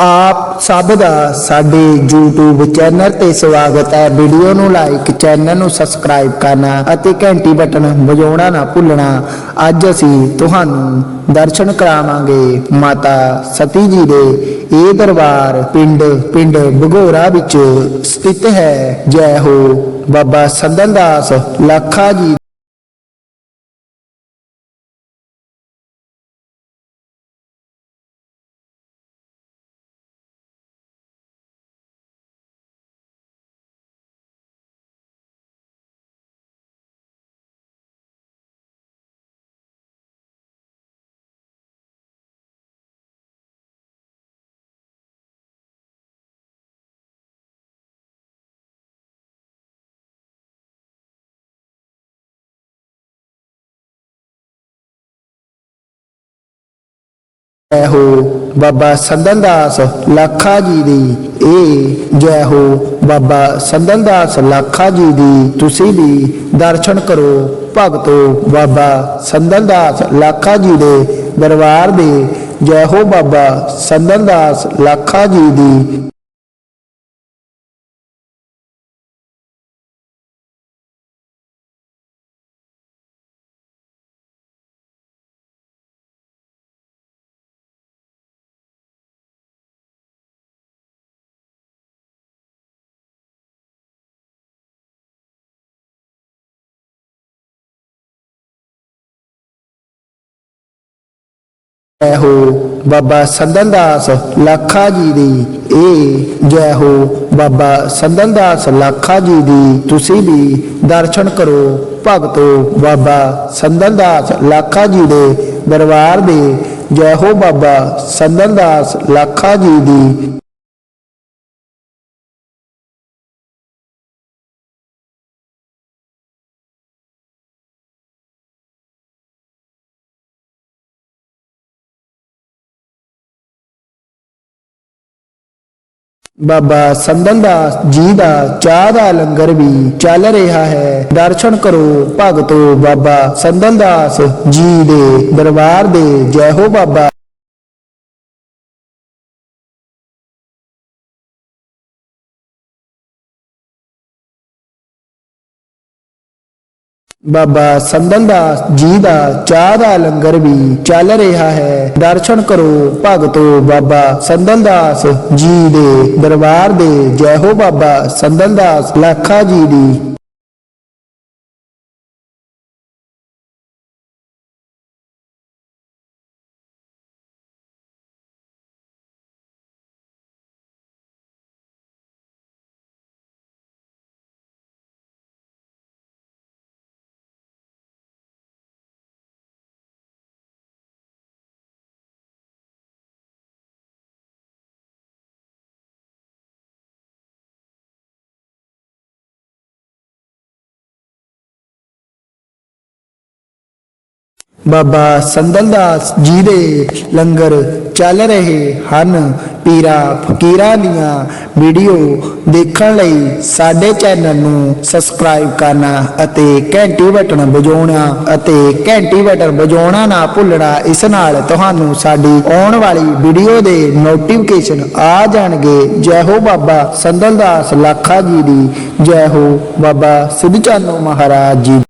ਆਪ ਸਭ ਦਾ ਸਾਡੇ YouTube ਚੈਨਲ ਤੇ ਸਵਾਗਤ ਹੈ। ਵੀਡੀਓ ਨੂੰ ਲਾਈਕ ਚੈਨਲ ਨੂੰ ਸਬਸਕ੍ਰਾਈਬ ਕਰਨਾ ਅਤੇ ਘੰਟੀ ਬਟਨ ਵਜਾਉਣਾ ਨਾ ਭੁੱਲਣਾ। ਅੱਜ ਅਸੀਂ ਤੁਹਾਨੂੰ ਦਰਸ਼ਨ ਕਰਾਵਾਂਗੇ ਮਾਤਾ ਸਤੀ ਜੀ ਦੇ। ਇਹ ਦਰਬਾਰ ਪਿੰਡ ਪਿੰਡ ਬਗੋਰਾ ਵਿੱਚ ਸਥਿਤ ਹੈ। ਜੈ ਹੋ ਬਾਬਾ ਸੰਦਨ ਦਾਸ ਲੱਖਾ ਜੀ ਜੈ ਹੋ ਬਾਬਾ ਸੰਦਨ ਦਾਸ ਲੱਖਾ ਜੀ ਦੀ ਇਹ ਜੈ ਹੋ ਬਾਬਾ ਸੰਦਨ ਦਾਸ ਲੱਖਾ ਜੀ ਦੀ ਤੁਸੀਂ ਵੀ ਦਰਸ਼ਨ ਕਰੋ। ਭਗਤੋ ਬਾਬਾ ਸੰਦਨ ਦਾਸ ਲੱਖਾ ਜੀ ਦੇ ਦਰਬਾਰ ਦੇ। ਜੈ ਹੋ ਬਾਬਾ ਸੰਦਨ ਦਾਸ ਲੱਖਾ ਜੀ ਦੀ ਜੈ ਹੋ ਬਾਬਾ ਸੰਦਨ ਦਾਸ ਲੱਖਾ ਜੀ ਦੀ ਇਹ ਜੈ ਹੋ ਬਾਬਾ ਸੰਦਨ ਦਾਸ ਲੱਖਾ ਜੀ ਦੀ ਤੁਸੀਂ ਵੀ ਦਰਸ਼ਨ ਕਰੋ। ਭਗਤੋ ਬਾਬਾ ਸੰਦਨ ਦਾਸ ਲੱਖਾ ਜੀ ਦੇ ਦਰਬਾਰ ਦੇ। ਜੈ ਹੋ ਬਾਬਾ ਸੰਦਨ ਦਾਸ ਲੱਖਾ ਜੀ ਦੀ ਬਾਬਾ ਸੰਦਨ ਦਾਸ ਜੀ ਦਾ, ਚਾਹ ਦਾ ਲੰਗਰ ਵੀ ਚੱਲ ਰਿਹਾ ਹੈ। ਦਰਸ਼ਨ ਕਰੋ ਭਗਤੋ ਬਾਬਾ ਸੰਦਨ ਦਾਸ ਜੀ ਦੇ ਦਰਬਾਰ ਦੇ। ਜੈ ਹੋ ਬਾਬਾ। ਬਾਬਾ ਸੰਦਨ ਦਾਸ ਜੀ ਦਾ, ਚਾਹ ਦਾ ਲੰਗਰ ਵੀ ਚੱਲ ਰਿਹਾ ਹੈ। ਦਰਸ਼ਨ ਕਰੋ ਭਗਤੋ ਬਾਬਾ ਸੰਦਨ ਦਾਸ ਜੀ ਦੇ ਦਰਬਾਰ ਦੇ। ਜੈ ਹੋ ਬਾਬਾ ਸੰਦਨ ਦਾਸ, ਲੱਖਾ ਜੀ ਦੀ ਬਾਬਾ ਸੰਦਨ ਦਾਸ ਜੀ ਦੇ ਲੰਗਰ ਚੱਲ ਰਹੇ ਹਨ। ਪੀਰਾ ਫਕੀਰਾਂ ਦੀਆਂ ਵੀਡੀਓ ਦੇਖਣ ਲਈ ਸਾਡੇ ਚੈਨਲ ਨੂੰ ਸਬਸਕ੍ਰਾਈਬ ਕਰਨਾ ਅਤੇ ਘੰਟੀ ਬਟਨ ਵਜਾਉਣਾ ਅਤੇ ਘੰਟੀ ਬਟਨ ਵਜਾਉਣਾ ਨਾ ਭੁੱਲਣਾ। ਇਸ ਨਾਲ ਤੁਹਾਨੂੰ ਸਾਡੀ ਆਉਣ ਵਾਲੀ ਵੀਡੀਓ ਦੇ ਨੋਟੀਫਿਕੇਸ਼ਨ ਆ ਜਾਣਗੇ। ਜੈ ਹੋ ਬਾਬਾ ਸੰਦਨ ਦਾਸ ਲੱਖਾ ਜੀ ਦੀ। ਜੈ ਹੋ ਬਾਬਾ ਸਿੱਧ ਚਾਨੋ ਮਹਾਰਾਜ ਜੀ